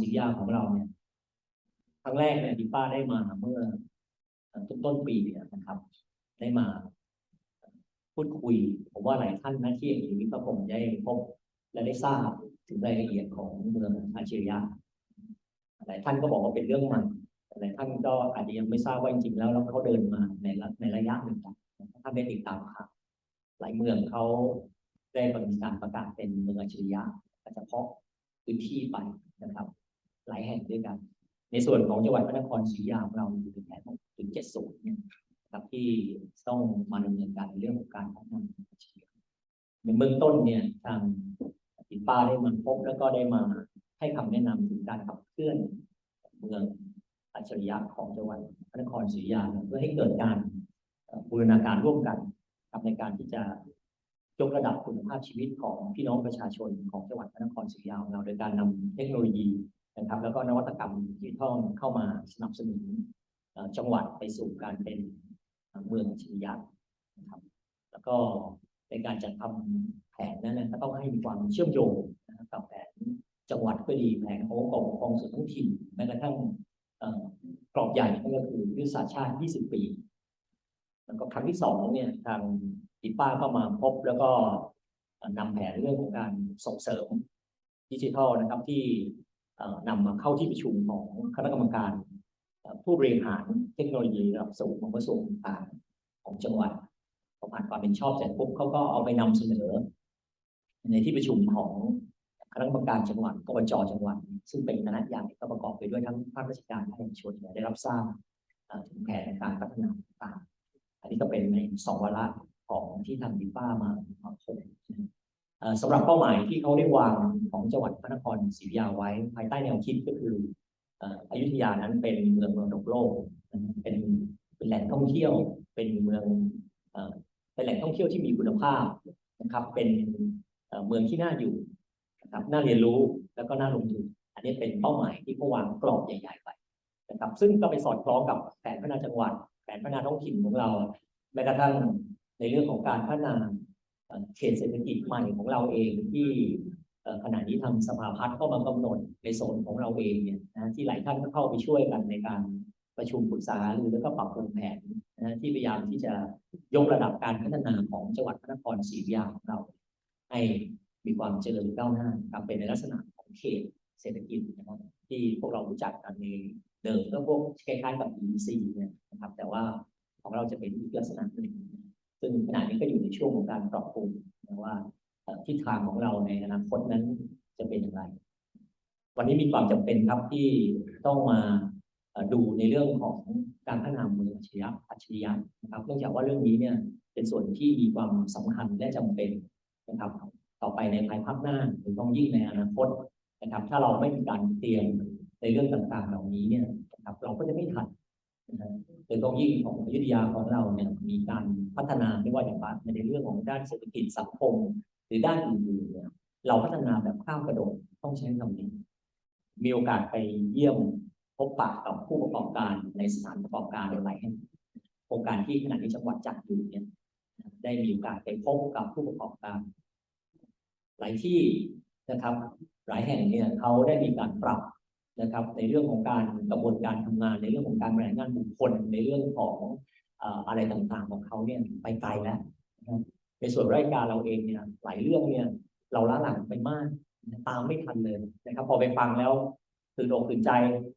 ศรียาของเราเนี่ยครั้งแรกเนี่ยดิป้าได้มาเมื่อต้นต้นปีเนี่ยนะครับ ได้มา พูดคุย ผมว่าหลายท่านนะที่อย่างนี้ก็คงได้พบและได้ทราบถึงรายละเอียดของเมืองอาชีริยะหลายท่านก็บอกว่าเป็นเรื่องใหม่หลายท่านก็อาจจะยังไม่ทราบว่าจริงๆแล้วแล้วเขาเดินมาในระในระยะหนึ่งถ้าท่านได้ติดตามข่าวหลายเมืองเขาได้มีการประกาศเป็นเมืองอาชีริยะเฉพาะพื้นที่ไปนะครับ หลายแห่งด้วยกัน ในส่วนของจังหวัดพระนครศรีอยุธยาของเราอยู่ในแผนถึงเจ็ดศูนย์เนี่ยนะครับที่ต้องมาดำเนินการในเรื่องของการพัฒนาอาชีพในเบื้องต้นเนี่ยทางอิป้าได้มาพบแล้วก็ได้มาให้คำแนะนำถึงการขับเคลื่อนเมืองอัจฉริยะของจังหวัดพระนครศรีอยุธยาเพื่อให้เกิดการบูรณาการร่วมกันกับในการที่จะยกระดับคุณภาพชีวิตของพี่น้องประชาชนของจังหวัดพระนครศรีอยุธยาของเราโดยการนำเทคโนโลยี นะครับ แล้วก็นวัตกรรมดิจิทัลเข้ามาสนับสนุนจังหวัดไปสู่การเป็นเมืองอัจฉริยะนะครับ แล้วก็ในการจัดทำแผนนั้นนะก็ต้องให้มีความเชื่อมโยงนะครับกับแผนจังหวัดก็ดีแผนขององค์กรปกครองส่วนท้องถิ่นแม้กระทั่งกรอบใหญ่นั่นก็คือยุทธศาสตร์ชาติ 20 ปี แล้วก็ครั้งที่สองเนี่ยทางติป้าก็มาพบแล้วก็เอ่อนำแผนเรื่องของการส่งเสริมดิจิทัลนะครับที่ นำมาเข้าที่ประชุมของคณะกรรมการผู้บริหารเทคโนโลยีระดับสูงของกระทรวงต่างของจังหวัดพอผ่านความเป็นชอบเสร็จปุ๊บเขาก็เอาไปนำเสนอ ในที่ประชุมของคณะกรรมการจังหวัดกบจจังหวัด ซึ่งเป็นคณะใหญ่ก็ประกอบไปด้วยทั้งภาคราชการและเอกชนได้รับทราบถึงแผนการพัฒนาต่างอันนี้ก็เป็นในสองวาระของที่ทางดิป้ามามาพบเอ่อสำหรับเป้าหมายที่เขาได้วาง ของจังหวัดพระนครศรีอยุธยาไว้ ภายใต้แนวคิดก็คืออยุธยานั้นเป็นเมืองมรดกโลก เป็นเป็นแหล่งท่องเที่ยว เป็นเมืองเป็นแหล่งท่องเที่ยวที่มีคุณภาพนะครับ เป็นเมืองที่น่าอยู่นะครับน่าเรียนรู้แล้วก็น่าลงทุนอันนี้เป็นเป้าหมายที่เขาวางกรอบใหญ่ ๆ ไปนะครับ ซึ่งก็ไปสอดคล้องกับแผนพัฒนาจังหวัด แผนพัฒนาท้องถิ่นของเราแม้กระทั่งในเรื่องของการพัฒนาเขตเศรษฐกิจใหม่ของเราเองที่ ขณะนี้ทางสภาพัฒน์เข้ามากำหนดในโซนของเราเองเนี่ยนะที่หลายท่านก็เข้าไปช่วยกันในการประชุมปรึกษาหรือแล้วก็ปรับปรุงแผนนะที่พยายามที่จะยกระดับการพัฒนาของจังหวัดพระนครศรีอยุธยาของเรา ให้มีความเจริญก้าวหน้ากลับเป็นในลักษณะของเขตเศรษฐกิจนะครับที่พวกเรารู้จักกันในเดิมก็พวกคล้ายๆกับ EC เนี่ยนะครับ แต่ว่าของเราจะเป็นอีกลักษณะหนึ่งซึ่งขณะนี้ก็อยู่ในช่วงของการปรับปรุงนะว่า ทิศทางของเราในอนาคตนั้นจะเป็นอย่างไร วันนี้มีความจำเป็นครับที่ต้องมาดูในเรื่องของการพัฒนาเมืองอัจฉริยะอัจฉริยะนะครับเนื่องจากว่าเรื่องนี้เนี่ยเป็นส่วนที่มีความสำคัญและจำเป็นนะครับ ต่อไปในภายภาคหน้าหรือต้องยิ่งในอนาคตนะครับ ถ้าเราไม่มีการเตรียมในเรื่องต่างๆ เหล่านี้เนี่ยนะครับ เราก็จะไม่ทันนะครับโดยเฉพาะยิ่งของอยุธยาของเราเนี่ยมีการพัฒนาไม่ว่าอย่างว่าในเรื่องของด้านเศรษฐกิจสังคม รือด้านอื่นๆเนี่ยเราพัฒนาแบบข้ามกระโดดต้องใช้คำนี้ มีโอกาสไปเยี่ยมพบปะกับผู้ประกอบการในสถานประกอบการหลายแห่งโครงการที่ขณะนี้จังหวัดจัดอยู่เนี่ยได้มีโอกาสไปพบกับผู้ประกอบการ หลายที่นะครับ หลายแห่งเนี่ยเขาได้มีการปรับนะครับ ในเรื่องของการกระบวนการทำงาน ในเรื่องของการบริหารงานบุคคลในเรื่องของอะไรต่างๆของเขาเนี่ยไปไกลแล้ว ในส่วนรายการเราเองเนี่ยหลายเรื่องเนี่ย เราล้าหลังไปมาก ตามไม่ทันเลยนะครับ พอไปฟังแล้วตื่นอกตื่นใจ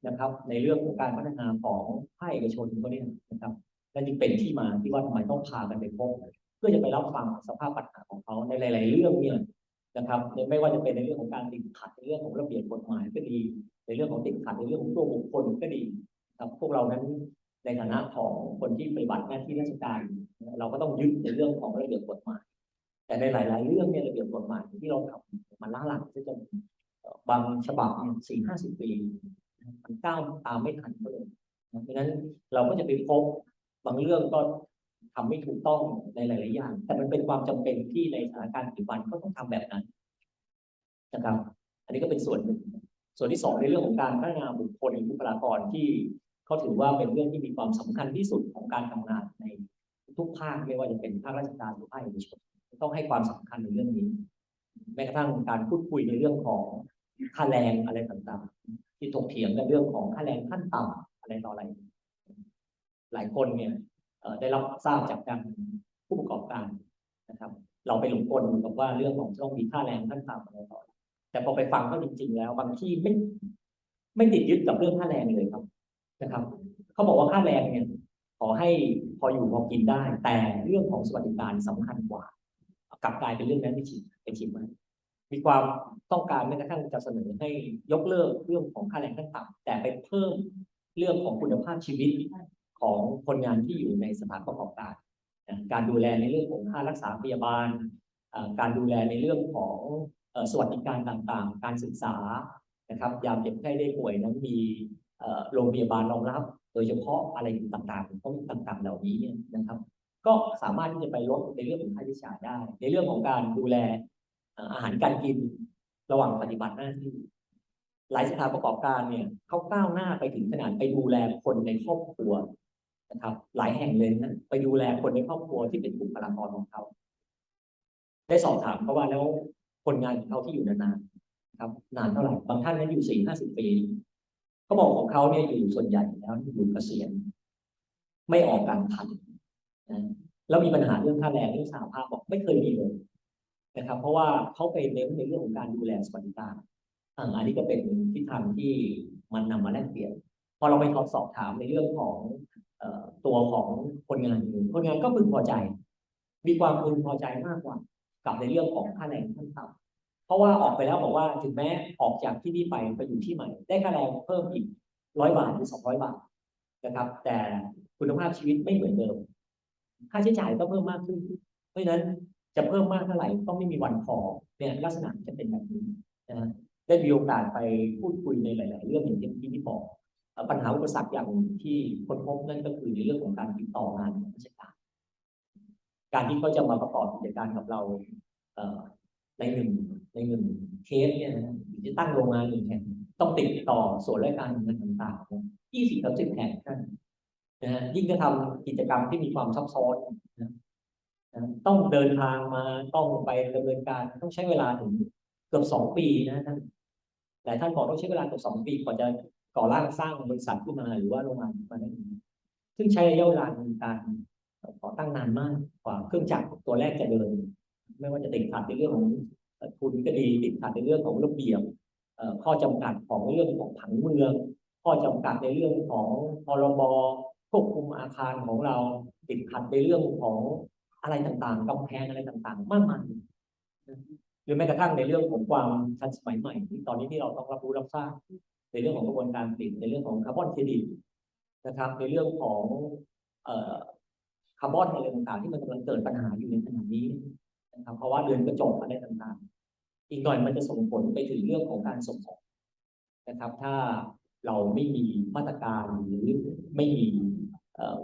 นะครับ ในเรื่องของการพัฒนาของภาคเอกชนเขาเนี่ยนะครับและจึงเป็นที่มาที่ว่าทำไมต้องพากันไปพบเพื่อจะไปรับฟังสภาพปัญหาของเขาในหลาย ๆ เรื่องเนี่ยนะครับไม่ว่าจะเป็นในเรื่องของการติดขัดในเรื่องของระเบียบกฎหมายก็ดี ในเรื่องของติดขัดในเรื่องของตัวบุคคลก็ดีครับพวกเรานั้นในฐานะของคนที่ปฏิบัติหน้าที่ราชการ เราก็ต้องยึดในเรื่องของระเบียบกฎหมาย แต่ในหลาย ๆ เรื่องเนี่ยระเบียบกฎหมายที่เราทำมันล้าหลังซะจนบางฉบับเนี่ยสี่ห้าสิบปีมันก้าวตามไม่ทันก็เลยเพราะฉะนั้นเราก็จะไปพบบางเรื่องก็ทำไม่ถูกต้องในหลาย ๆ อย่าง แต่มันเป็นความจำเป็นที่ในสถานการณ์ปัจจุบันก็ต้องทำแบบนั้นนะครับ อันนี้ก็เป็นส่วนหนึ่ง ส่วนที่สองในเรื่องของการพัฒนาบุคคลหรือบุคลากรที่เขาถือว่าเป็นเรื่องที่มีความสำคัญที่สุดของการทำงาน ทุกภาคไม่ว่าจะเป็นภาคราชการหรือภาคเอกชนต้องให้ความสำคัญในเรื่องนี้ แม้กระทั่งการพูดคุยในเรื่องของค่าแรงอะไรต่างๆ ที่ถกเถียงกันเรื่องของค่าแรงขั้นต่ำอะไรต่ออะไร หลายคนเนี่ยได้รับทราบจากทางผู้ประกอบการนะครับ เราไปหลงกลอกับว่าเรื่องของต้องมีค่าแรงขั้นต่ำอะไรต่ออะไรแต่พอไปฟังก็จริง ๆ แล้ว บางที่ไม่ไม่ติดยึดกับเรื่องค่าแรงเลยครับนะครับ เขาบอกว่าค่าแรงเนี่ย อให้พออยู่พอกินได้ แต่เรื่องของสวัสดิการสำคัญกว่า กลับกลายเป็นเรื่องนั้นไปชิมไปชิมมามีความต้องการแม้กระทั่งจะเสนอให้ยกเลิกเรื่องของค่าแรงขั้นต่ำแต่ไปเพิ่มเรื่องของคุณภาพชีวิตของคนงานที่อยู่ในสถานประกอบการ การดูแลในเรื่องของค่ารักษาพยาบาล การดูแลในเรื่องของสวัสดิการต่างๆ การศึกษานะครับยามเจ็บไข้ได้ป่วยนั้นมี โรงพยาบาลรองรับ โดยเฉพาะอะไรต่างๆพวกต่างๆ เหล่านี้เนี่ยนะครับ ก็สามารถที่จะไปลดในเรื่องของค่าใช้จ่ายได้ ในเรื่องของการดูแลอาหารการกินระหว่างปฏิบัติหน้าที่หลายสถานประกอบการเนี่ยเขาก้าวหน้าไปถึงขนาดไปดูแลคนในครอบครัวนะครับ หลายแห่งเลยนะไปดูแลคนในครอบครัวที่เป็นบุคลากรของเขา ได้สอบถามเขาว่าแล้วคนงานของเขาที่อยู่นานๆนะครับ นานเท่าไหร่บางท่านนั้นอยู่สี่ห้าสิบปี เขาบอกของเขาเนี่ยอยู่ส่วนใหญ่แล้วอยู่เกษียณไม่ออกการทันนะแล้วมีปัญหาเรื่องค่าแรงเรื่องสาภาพบอกไม่เคยมีเลยนะครับ เพราะว่าเขาไปเน้นในเรื่องของการดูแลสวัสดิการอันนี้ก็เป็นทิศทางที่มันนำมาแลกเปลี่ยนพอเราไปทดสอบถามในเรื่องของตัวของคนงานเองคนงานก็พึงพอใจ มีความพึงพอใจมากกว่า กับในเรื่องของค่าแรงขั้นต่ำ เพราะว่าออกไปแล้วบอกว่าถึงแม้ออกจากที่นี่ไปไปอยู่ที่ใหม่ ได้ค่าแรงเพิ่มอีกร้อยบาทหรือสองร้อยบาทนะครับ แต่คุณภาพชีวิตไม่เหมือนเดิม ค่าใช้จ่ายก็เพิ่มมากขึ้น เพราะฉะนั้นจะเพิ่มมากเท่าไหร่ก็ไม่มีวันพอเนี่ยลักษณะจะเป็นแบบนี้นะได้มีโอกาสไปพูดคุยในหลาย ๆ เรื่องอย่างที่ที่บอกเอ่อปัญหาอุปสรรคอย่างที่คนพบนั่นก็คือในเรื่องของการติดต่องานของราชการ การที่เขาจะมาประกอบกิจการกับเราในหนึ่ง ในหนึ่งเคสเนี่ยนะหรือจะตั้งโรงงานหนึ่งแห่งต้องติดต่อส่วนราชการเงินต่างๆยี่สิบสามสิบแห่งนั่นนะฮะยิ่งจะทำกิจกรรมที่มีความซับซ้อนนะต้องเดินทางมาต้องไปดำเนินการต้องใช้เวลาถึงเกือบสองปีนะท่านแต่ท่านบอกต้องใช้เวลาเกือบสองปีกว่าจะก่อร่างสร้างบริษัทขึ้นมาหรือว่าโรงงานมาได้ซึ่งใช้ระยะเวลาในการก่อตั้งนานมากกว่าเครื่องจักรตัวแรกจะเดิน ไม่ว่าจะติดขัดในเรื่องของ ทุนก็ดีติดขัดในเรื่องของระเบียบข้อจำกัดของเรื่องของผังเมือง ข้อจำกัดในเรื่องของพรบควบคุมอาคารของเราติดขัดในเรื่องของอะไรต่างๆกำแพงอะไรต่างๆ มากมายหรือแม้กระทั่งในเรื่องของความทันสมัยใหม่ที่ตอนนี้ที่เราต้องรับรู้รับทราบในเรื่องของกระบวนการผลิตในเรื่องของคาร์บอนเครดิตนะครับ ในเรื่องของคาร์บอนอะไรต่างๆ ที่มันกำลังเกิดปัญหาอยู่ในขณะนี้นะครับเพราะว่าเรือนกระจกอะไรต่างๆ อีกหน่อยมันจะส่งผลไปถึงเรื่องของการส่งออกนะครับ ถ้าเราไม่มีมาตรการหรือไม่มี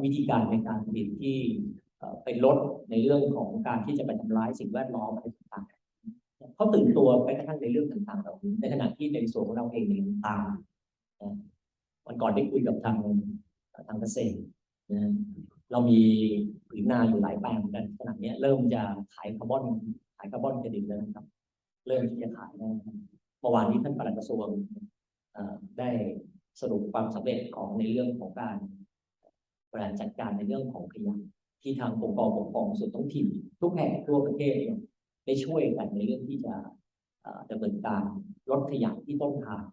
วิธีการในการผลิตที่เอ่อไปลดในเรื่องของการที่จะไปทำร้ายสิ่งแวดล้อมอะไรต่างๆเขาตื่นตัวไปกระทั่งในเรื่องต่างๆเหล่านี้ในขณะที่ในส่วนของเราเองเนี่ยตามนะวันก่อนได้คุยกับทางทางเกษตรนะเรามีผืนนาอยู่หลายแปลงเหมือนกันขณะนี้เริ่มจะขายคาร์บอนขายคาร์บอนเครดิตแล้วนะครับ เริ่มที่จะขายแล้วนะครับเมื่อวานนี้ท่านปลัดกระทรวงได้สรุปความสำเร็จของในเรื่องของการบริหารจัดการในเรื่องของขยะที่ทางองค์กรปกครองส่วนท้องถิ่นทุกแห่งทั่วประเทศเนี่ยได้ช่วยกันในเรื่องที่จะดำเนินการลดขยะที่ต้นทาง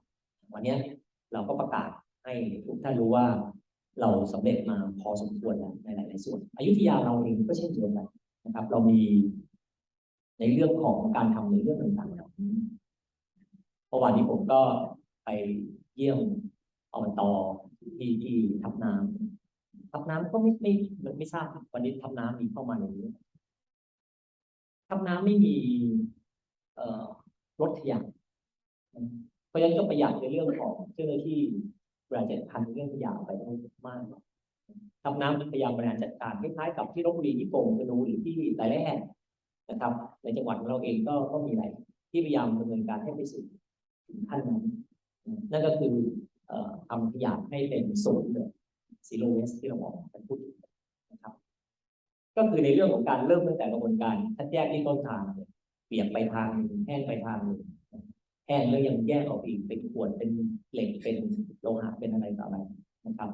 วันนี้เราก็ประกาศให้ทุกท่านรู้ว่าเราสำเร็จมาพอสมควรแล้วในหลาย ๆ ส่วน อยุธยาเราเองก็เช่นเดียวกันนะครับ เรามี ในเรื่องของการทำในเรื่องต่างๆเหล่านี้เมื่อวานนี้ผมก็ไปเยี่ยมอบตที่ที่ทับน้ำทับน้ำก็ไม่ไม่ไม่ไม่ทราบวันนี้ทับน้ำมีเข้ามาในนี้ ทับน้ำไม่มี เอ่อรถขยะเพราะฉะนั้นก็ประหยัดในเรื่องของเจ้าหน้าที่บริหารจัดการเรื่องขยะไปได้มากทำน้ำพยายามบริหารจัดการคล้ายๆกับที่ลบบุรีที่โป่งกระดูหรือที่หลายๆแห่ง นะครับ ในจังหวัดของเราเองก็ก็มีหลายที่พยายามดำเนินการให้ไปสู่ถึงขั้นนั้น นั่นก็คือทำขยะให้เป็นศูนย์เลยซีโร่เวสที่เราบอกกันพูดถึงนะครับ ก็คือในเรื่องของการเริ่มตั้งแต่กระบวนการคัดแยกที่ต้นทางเลยเปียกไปทางหนึ่งแห้งไปทางหนึ่งแห้งแล้วยังแยกออกอีกเป็นขวดเป็นเหล็กเป็นโลหะเป็นอะไรต่ออะไรนะครับ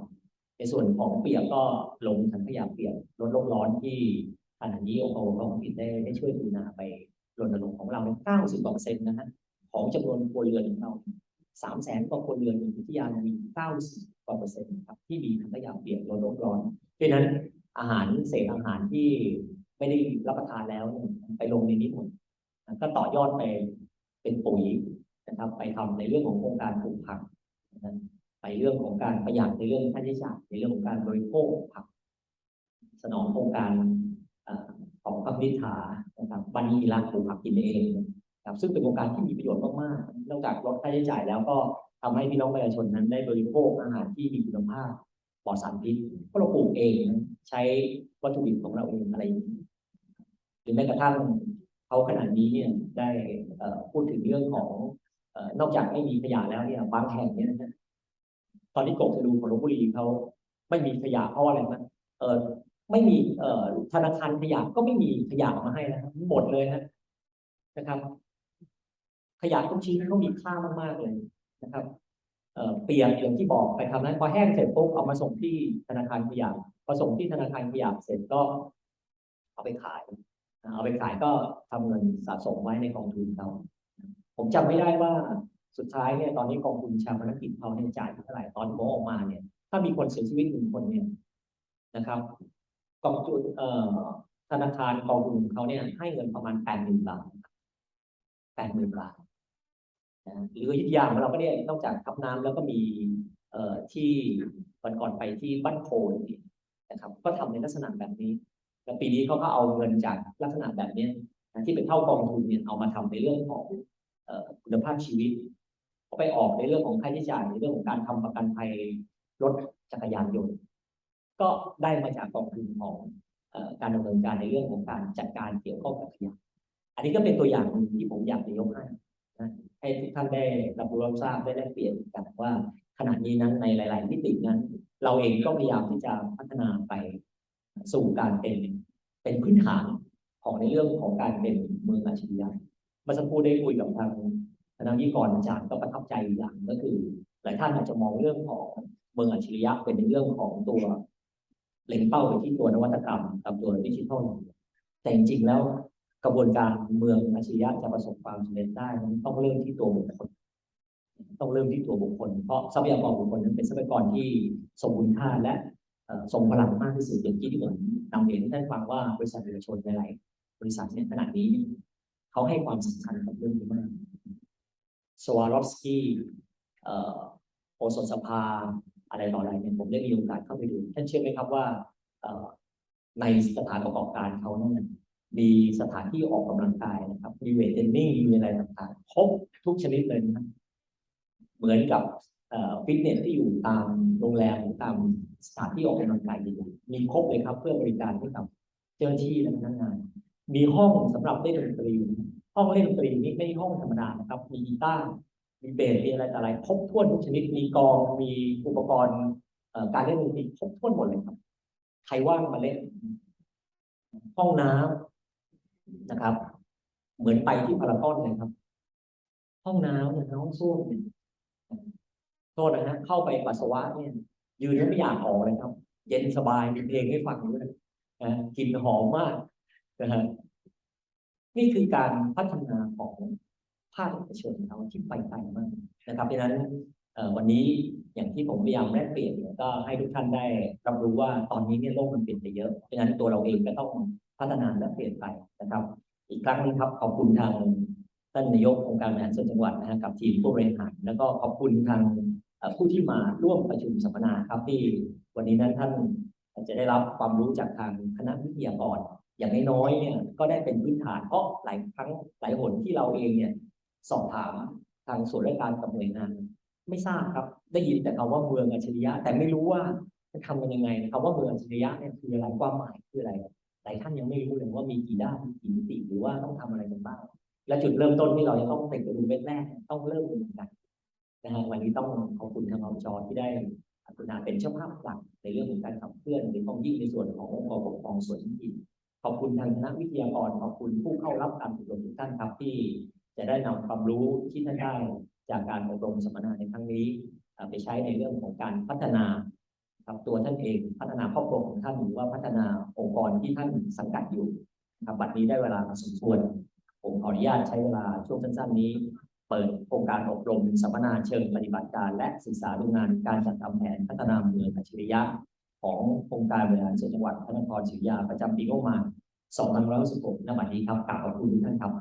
ในส่วนของเปียกก็ลงถังขยะเปียกลดโลกร้อนที่ ขณะนี้องค์กรของผิดได้ได้ช่วยดูนาไปรณรงค์ของเราใน90กว่าเปอร์เซ็นต์นะฮะของจำนวนครัวเรือนของเราสามแสนกว่าครัวเรือนอยู่ที่ยามี90กว่าเปอร์เซ็นต์ครับที่มีถังขยะเปียกลดโลกร้อนเพราะนั้นอาหารเศษอาหารที่ไม่ได้รับประทานแล้วไปลงในนี้หมดก็ต่อยอดไปเป็นปุ๋ยนะครับไปทำในเรื่องของโครงการปลูกผักนะไปเรื่องของการประหยัดในเรื่องค่าใช้จ่ายในเรื่องของการบริโภคผัก สนองโครงการ ของพักนิธานะครับบันนีรักปลูกผักกินเองนะครับซึ่งเป็นโครงการที่มีประโยชน์มากๆนอกจากลดค่าใช้จ่ายแล้วก็ทำให้พี่น้องประชาชนนั้นได้บริโภคอาหารที่มีคุณภาพปลอดสารพิษเพราะเราปลูกเองใช้วัตถุดิบของเราเองอะไรอย่างนี้หรือแม้กระทั่งเขาขนาดนี้เนี่ยได้พูดถึงเรื่องของนอกจากไม่มีขยะแล้วเนี่ยบางแห่งเนี่ยนะตอนนี้กบจะดูของลพบุรีเขาไม่มีขยะเพราะอะไรนะเออ ไม่มีเอ่อธนาคารขยะก็ไม่มีขยะมาให้นะครับหมดเลยนะนะครับ ขยะทุกชิ้นเขามีค่ามากๆเลยนะครับเอ่อเปียกอย่างที่บอกไปทำนั้นพอแห้งเสร็จปุ๊บเอามาส่งที่ธนาคารขยะพอส่งที่ธนาคารขยะเสร็จก็ เอาไปขายเอาไปขายก็ทำเงินสะสมไว้ในกองทุนเขาผมจำไม่ได้ว่าสุดท้ายเนี่ยตอนนี้กองทุนชาปนกิจเขาเนี่ยจ่ายเท่าไหร่ตอนโมออกมาเนี่ย ถ้ามีคนเสียชีวิตหนึ่งคนเนี่ยนะครับ กองทุนเอ่อธนาคารกองทุนเขาเนี่ยให้เงินประมาณแปดหมื่นบาทแปดหมื่นบาทนะหรืออยุธยางเราก็เนี่ยนอกจากทับน้ำแล้วก็มีเอ่อที่วันก่อนไปที่บ้านโพนนะครับ ก็ทำในลักษณะแบบนี้ แล้วปีนี้เขาก็เอาเงินจากลักษณะแบบเนี้ยที่เป็นเท่ากองทุนเนี่ยเอามาทำในเรื่องของคุณภาพชีวิตก็ไปออกในเรื่องของค่าใช้จ่ายในเรื่องของการทำประกันภัยรถจักรยานยนต์ ก็ได้มาจากกองทุนของอการดำเนินการในเรื่องของการจัดการเกี่ยวข้องกับขยะอันนี้ก็เป็นตัวอย่างหนึ่งที่ผมอยากจะยกให้นะให้ทุกท่านได้รับรู้รับทราบได้แลกเปลี่ยนกันว่าขณะนี้นั้นในหลาย ๆ มิตินั้น เราเองก็พยายามที่จะพัฒนาไปสู่การเป็นเป็นพื้นฐานของในเรื่องของการเป็นเมืองอาชีพเมื่อสักครู่ได้คุยกับทางทางที่ก่อนอาจารย์ก็ประทับใจอยู่อย่างก็คือ หลายท่านอาจจะมองเรื่องของเมืองอัจฉริยะเป็นในเรื่องของตัว เล็งเป้าไปที่ตัวนวัตกรรมกับตัวดิจิทัลแต่จริงๆแล้วกระบวนการเมืองอัจฉริยะจะประสบความสำเร็จได้มันต้องเริ่มที่ตัวบุคคล ต้องเริ่มที่ตัวบุคคล เพราะทรัพยากรบุคคลนั้นเป็นทรัพยากรที่สมบูรณ์ค่าและทรงพลังมากที่สุดอย่างที่ที่ผมนำเรียนให้ท่านฟังว่าบริษัทเอกชนหลายๆบริษัทเนี่ยขณะนี้ เขาให้ความสำคัญกับเรื่องนี้มากสวารอฟสกี้โอสถสภา อะไรต่ออะไรเนี่ยผมได้มีโอกาสเข้าไปดูท่านเชื่อไหมครับว่าในสถานประกอบการเขาเนี่ยมีสถานที่ออกกำลังกายนะครับ มีเวทเทรนนิ่งมีอะไรต่างๆครบทุกชนิดเลยนะเหมือนกับฟิตเนสที่อยู่ตามโรงแรมหรือตามสถานที่ออกกำลังกายอยู่มีครบเลยครับ เพื่อบริการให้กับเจ้าหน้าที่และพนักงาน มีห้องสำหรับเล่นดนตรี ห้องเล่นดนตรีนี่ไม่ใช่ห้องธรรมดานะครับ มีกีตาร์ มีเบสมีอะไรต่ออะไรครบถ้วนทุกชนิดมีกองมีอุปกรณ์การเล่นดนตรีครบถ้วนหมดเลยครับใครว่างมาเล่น ห้องน้ำนะครับ เหมือนไปที่พารากอนเลยครับ ห้องน้ำเนี่ยห้องส้วมเนี่ยโทษนะฮะเข้าไปปัสสาวะเนี่ย ยืนแล้วไม่อยากออกเลยครับ เย็นสบายมีเพลงให้ฟังด้วยนะกลิ่นหอมมากนะฮะนี่คือการพัฒนาของ ภาคเอกชนเขาที่ไปไกลมากนะครับเพราะฉะนั้นวันนี้อย่างที่ผมพยายามแลกเปลี่ยนก็ให้ทุกท่านได้รับรู้ว่าตอนนี้เนี่ยโลกมันเปลี่ยนไปเยอะเพราะฉะนั้นตัวเราเองก็ต้องพัฒนาและเปลี่ยนไปนะครับ อีกครั้งนึงครับขอบคุณทางท่านนายกองค์การบริหารส่วนจังหวัดนะฮะกับทีมผู้บริหารแล้วก็ขอบคุณทางผู้ที่มาร่วมประชุมสัมมนาครับที่วันนี้นั้นท่านจะได้รับความรู้จากทางคณะวิทยากรอย่างน้อยๆเนี่ยก็ได้เป็นพื้นฐานเพราะหลายครั้งหลายหนที่เราเองเนี่ย สอบถามทางส่วนราชการกับหน่วยงาน ไม่ทราบครับ ได้ยินแต่คำว่าเมืองอัจฉริยะ แต่ไม่รู้ว่าจะทำกันยังไงคำว่าเมืองอัจฉริยะเนี่ยคืออะไรความหมายคืออะไรหลายท่านยังไม่รู้เลยว่ามีกี่ด้านมีกี่มิติหรือว่าต้องทำอะไรกันบ้างและจุดเริ่มต้นที่เราจะต้องเป็นกระดุมเม็ดแรกต้องเริ่มกันกันนะฮะวันนี้ต้องขอบคุณทางอบจที่ได้กรุณาเป็นเจ้าภาพหลักในเรื่องของการขับเคลื่อนในของยิ่งในส่วนขององค์กรปกครองส่วนท้องถิ่นขอบคุณทางคณะวิทยากรขอบคุณผู้เข้ารับการอบรมทุกท่านครับที่ จะได้นำความรู้ที่ท่านได้จากการอบรมสัมมนาในครั้งนี้ไปใช้ในเรื่องของการพัฒนาครับตัวท่านเองพัฒนาครอบครัวของท่านหรือว่าพัฒนาองค์กรที่ท่านสังกัดอยู่ครับบัดนี้ได้เวลาสมควรผมขออนุญาตใช้เวลาช่วงสั้นๆนี้ เปิดโครงการอบรมสัมมนาเชิงปฏิบัติการ และศึกษาดูงานการจัดทำแผนพัฒนาเมืองอัจฉริยะ ของโครงการบริหารส่วนจังหวัดพระนครศรีอยุธยาประจำปีงบประมาณ 2566ณบัดนี้ครับกราบขอบคุณทุกท่านครับ